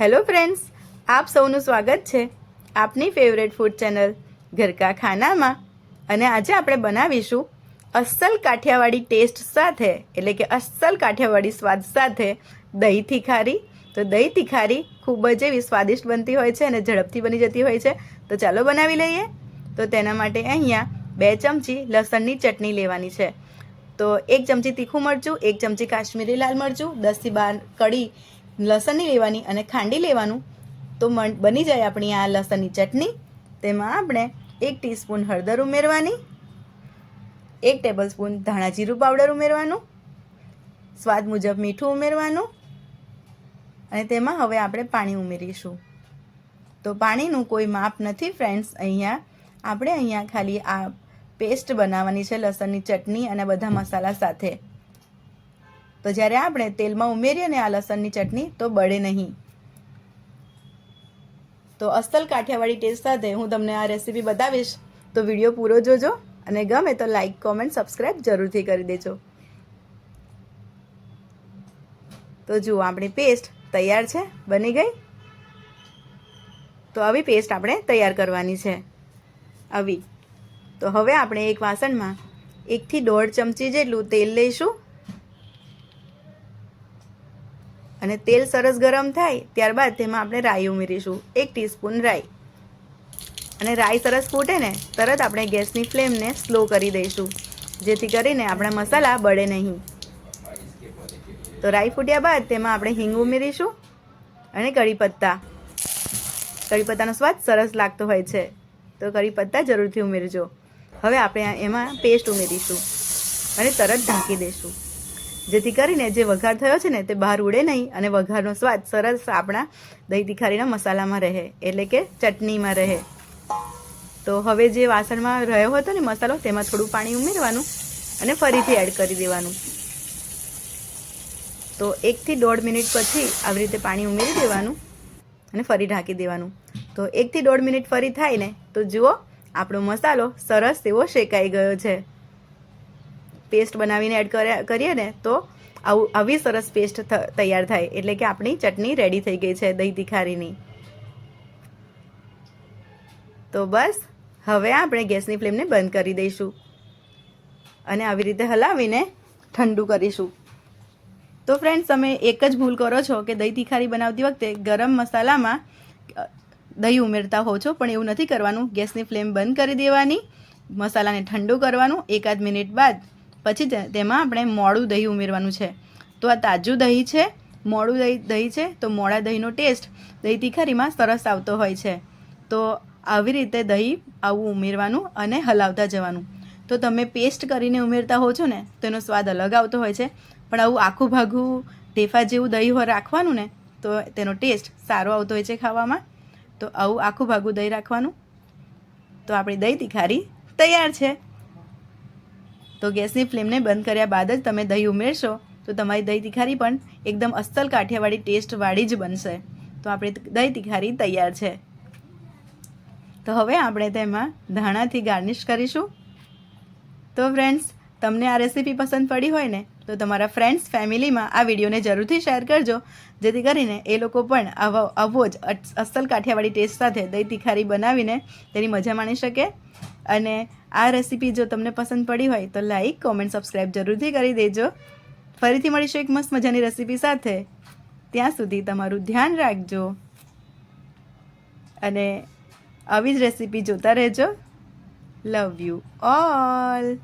Hello friends, આપ સૌનું સ્વાગત છે આપની ફેવરેટ ફૂડ ચેનલ ઘરકા ખાનામાં. અને આજે આપણે બનાવીશું અસલ કાઠિયાવાડી ટેસ્ટ સાથે, એટલે કે અસલ કાઠિયાવાડી સ્વાદ સાથે દહીં તીખારી. તો દહીં તીખારી ખૂબ જ એવી સ્વાદિષ્ટ બનતી હોય છે અને ઝડપથી બની જતી હોય છે. તો ચાલો બનાવી લઈએ. તો તેના માટે અહીંયા બે ચમચી લસણની ચટણી લેવાની છે. તો એક ચમચી તીખું મરચું, એક ચમચી કાશ્મીરી લાલ મરચું, દસથી બાર કડી લસણની લેવાની અને ખાંડી લેવાનું. તો બની જાય આપણી આ લસણની ચટણી. તેમાં આપણે એક ટીસ્પૂન હળદર ઉમેરવાની. એક ટેબલ સ્પૂન ધાણા જીરું પાવડર ઉમેરવાનું. સ્વાદ મુજબ મીઠું ઉમેરવાનું. અને તેમાં હવે આપણે પાણી ઉમેરીશું. તો પાણીનું કોઈ માપ નથી ફ્રેન્ડ્સ. અહીંયા આપણે અહીંયા ખાલી આ પેસ્ટ બનાવવાની છે લસણની ચટણી અને બધા મસાલા સાથે. તો જ્યારે આપણે તેલમાં ઉમેરીએ ને આ લસણની ચટણી, તો બળે નહીં. તો અસલ કાઠિયાવાડી ટેસ્ટ સાથે હું તમને આ રેસીપી બતાવીશ. તો વીડિયો પૂરો જોજો અને ગમે તો લાઈક, કોમેન્ટ સબસ્ક્રાઈબ જરૂરથી કરી દેજો. તો જુઓ, આપણી પેસ્ટ તૈયાર છે. બની ગઈ? તો આવી પેસ્ટ આપણે તૈયાર કરવાની છે. આવી. તો હવે આપણે એક વાસણમાં એકથી દોઢ ચમચી જેટલું તેલ લઈશું. અને તેલ સરસ ગરમ થાય ત્યારબાદ તેમાં આપણે રાઈ ઉમેરીશું. એક ટીસ્પૂન રાઈ. અને રાઈ સરસ ફૂટે ને તરત આપણે ગેસની ફ્લેમને સ્લો કરી દઈશું, જેથી કરીને આપણા મસાલા બળે નહીં. તો રાઈ ફૂટ્યા બાદ તેમાં આપણે હિંગ ઉમેરીશું અને કઢી પત્તા કઢી પત્તાનો સ્વાદ સરસ લાગતો હોય છે. તો કઢી પત્તા જરૂરથી ઉમેરજો. હવે આપણે એમાં પેસ્ટ ઉમેરીશું અને તરત ઢાંકી દઈશું. જેથી કરીને જે વઘાર થયો છે ને તે બહાર ઉડે નહીં અને વઘારનો સ્વાદ સરસ આપણા દહીં તિખારીના મસાલામાં રહે, એટલે કે ચટણીમાં રહે. તો હવે જે વાસણમાં રહ્યો હતો ને મસાલો, તેમાં થોડું પાણી ઉમેરવાનું અને ફરીથી એડ કરી દેવાનું. તો એકથી દોઢ મિનિટ પછી આવી રીતે પાણી ઉમેરી દેવાનું અને ફરી ઢાંકી દેવાનું. તો એકથી દોઢ મિનિટ ફરી થાય ને, તો જુઓ આપણો મસાલો સરસ એવો શેકાઈ ગયો છે. પેસ્ટ બનાવીને એડ કરીએ ને, તો આવું આવી સરસ પેસ્ટ તૈયાર થાય. એટલે કે આપણી ચટણી રેડી થઈ ગઈ છે દહીં તિખારીની. તો બસ, હવે આપણે ગેસની ફ્લેમને બંધ કરી દઈશું. અને આવી રીતે હલાવીને ઠંડુ કરીશું. તો ફ્રેન્ડ્સ તમે એક જ ભૂલ કરો છો કે દહીં તિખારી બનાવતી વખતે ગરમ મસાલામાં દહીં ઉમેરતા હો છો, પણ એવું નથી કરવાનું. ગેસની ફ્લેમ બંધ કરી દેવાની. મસાલાને ઠંડુ કરવાનું. એકાદ મિનિટ બાદ પછી તેમાં આપણે મોડું દહીં ઉમેરવાનું છે. તો આ તાજું દહીં છે, મોડું દહીં દહીં છે, તો મોડા દહીંનો ટેસ્ટ દહીં તિખારીમાં સરસ આવતો હોય છે. તો આવી રીતે દહીં આવું ઉમેરવાનું અને હલાવતા જવાનું. તો તમે પેસ્ટ કરીને ઉમેરતા હો છો ને તેનો સ્વાદ અલગ આવતો હોય છે. પણ આવું આખું ભાગું ઢેફા જેવું દહીં રાખવાનું ને, તો તેનો ટેસ્ટ સારો આવતો હોય છે ખાવામાં. તો આવું આખું ભાગું દહીં રાખવાનું. તો આપણી દહીં તિખારી તૈયાર છે. તો ગેસની ફ્લેમને બંધ કર્યા બાદ જ તમે દહીં ઉમેરશો. તો તમારી દહીં તિખારી પણ એકદમ અસ્તલ કાઠિયાવાડી ટેસ્ટવાળી જ બનશે. તો આપણી દહીં તિખારી તૈયાર છે. તો હવે આપણે તેમાં ધાણાથી ગાર્નિશ કરીશું. તો ફ્રેન્ડ્સ, તમને આ રેસીપી પસંદ પડી હોય ને, તો તમારા ફ્રેન્ડ્સ, ફેમિલીમાં આ વિડીયોને જરૂરથી શેર કરજો. જેથી કરીને એ લોકો પણ આવો આવો જ અસલ કાઠિયાવાડી ટેસ્ટ સાથે દહીં તિખારી બનાવીને તેની મજા માણી શકે. અને આ રેસીપી જો તમને પસંદ પડી હોય તો લાઈક કોમેન્ટ સબસ્ક્રાઈબ જરૂરથી કરી દેજો. ફરીથી મળીશું એક મસ્ત મજાની રેસીપી સાથે. ત્યાં સુધી તમારું ધ્યાન રાખજો. અને આવી જ રેસીપી જોતા રહેજો. Love you all